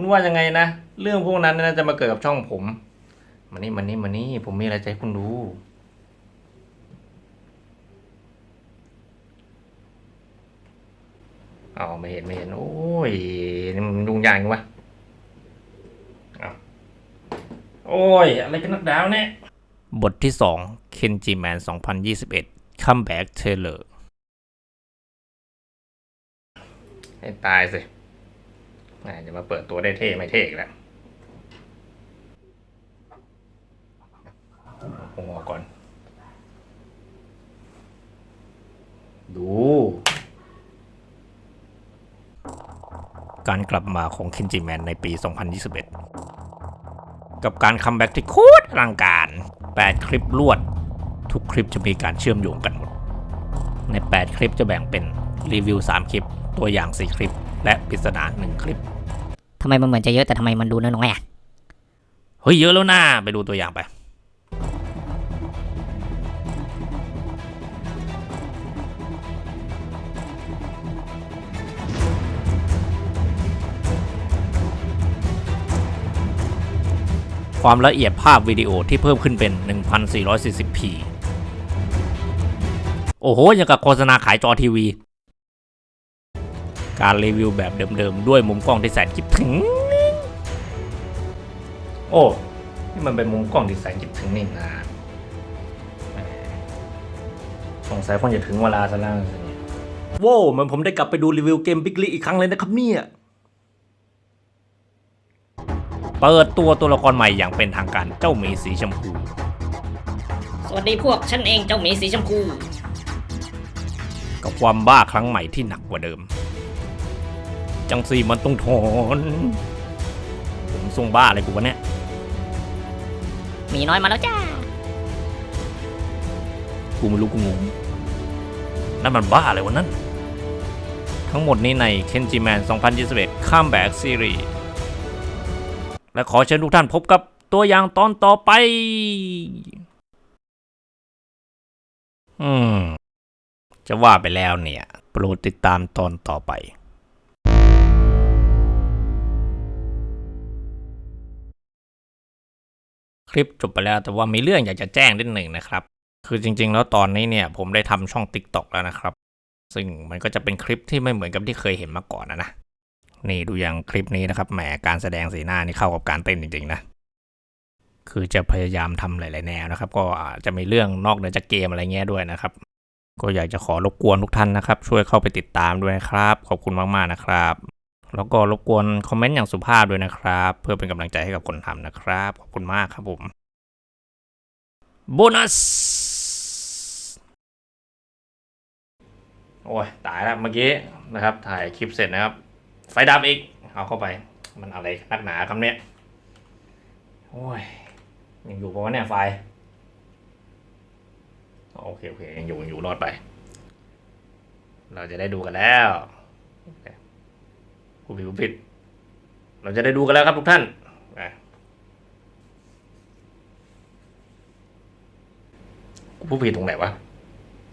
คุณว่ายังไงนะ เรื่องพวกนั้นน่าจะมาเกิดกับช่องผมมานี่มานี่มานี่ผมมีอะไรจะให้คุณดูเอาไม่เห็นไม่เห็น โอ้ยนี่มันยุ่งยากจังวะเอาโอ้ย อะไรกันนักดาวเนี่ย บทที่2 Kenji Man 2021 Comeback Trailer ให้ตายสิแหม จะมาเปิดตัวได้เท่ไม่เท่อีกแล้วผมออกก่อน ดู การกลับมาของ Kenji Man ในปี 2021 กับการคัมแบ็กที่โคตรอลังการ 8 คลิปรวด ทุกคลิปจะมีการเชื่อมโยงกันหมด ใน 8 คลิปจะแบ่งเป็นรีวิว 3 คลิป ตัวอย่าง 4 คลิป และปริศนา 1 คลิป ทำไมมันเหมือนจะเยอะแต่ทำไมมันดูน้อยๆอะ เฮ้ยเยอะแล้วนะไปดูตัวอย่างไป ความละเอียดภาพวิดีโอที่เพิ่มขึ้นเป็น 1440p โอ้โห ยังกับโฆษณาขายจอทีวี การรีวิวแบบเดิมๆ ด้วยมุมกล้องที่แสนคิดถึง โอ้ นี่มันเป็นมุมกล้องที่แสนคิดถึงนี่นะแหมสงสัยคงจะถึงเวลาซะแล้วสิเนี่ยโว้วเหมันผมได้กลับไปดูรีวิวเกมบิ๊กลีอีกครั้งเลยนะครับเนี่ยเปิดตัวตัวละครใหม่อย่างเป็นทางการเจ้าหมีสีชมพู สวัสดีพวกฉันเองเจ้าหมีสีชมพู กับความบ้าครั้งใหม่ที่หนักกว่าเดิม จังสีมันต้องถอนผมทรงบ้าอะไรกูวะเนี่ยหมีน้อยมาแล้วจ้า กูไม่รู้กูงง นั่นมันบ้าอะไรวะนั่น ทั้งหมดนี้ใน Kenji Man 2021 Comeback Series และขอเชิญทุกท่านพบกับตัวอย่างตอนต่อไป อืม จะว่าไปแล้วเนี่ย โปรดติดตามตอนต่อไป คลิปจบไปแล้วแต่ว่ามีเรื่องอยากจะแจ้งนิดหนึ่งนะครับ คือจริง ๆ แล้วตอนนี้เนี่ยผมได้ทำช่อง TikTok แล้วนะครับ ซึ่งมันก็จะเป็นคลิปที่ไม่เหมือนกับที่เคยเห็นมาก่อนนะนะนี่ดูอย่างคลิปนี้นะครับแหมการแสดงสีหน้านี่เข้ากับการเต้นจริงๆนะคือจะพยายามทำหลาย ๆ แนวนะครับ ก็อาจจะมีเรื่องนอกเหนือจากเกมอะไรเงี้ยด้วยนะครับ ก็อยากจะขอรบกวนทุกท่านนะครับ ช่วยเข้าไปติดตามด้วยนะครับ ขอบคุณมากๆนะครับ แล้วก็รบกวนคอมเมนต์อย่างสุภาพด้วยนะครับ เพื่อเป็นกำลังใจให้กับคนทำนะครับ ขอบคุณมากครับผม โบนัส โอ้ย ตายแล้วเมื่อกี้นะครับ ถ่ายคลิปเสร็จนะครับ ไฟดับอีก เอาเข้าไป มันอะไรนักหนาครับเนี่ย โอ้ย ยังอยู่ปะวะเนี่ยไฟ โอเค โอเค ยังอยู่ยังอยู่รอดไป เราจะได้ดูกันแล้ว ผมผิดผู้ผิด เราจะได้ดูกันแล้วครับทุกท่านผู้ผิดตรงไหนวะ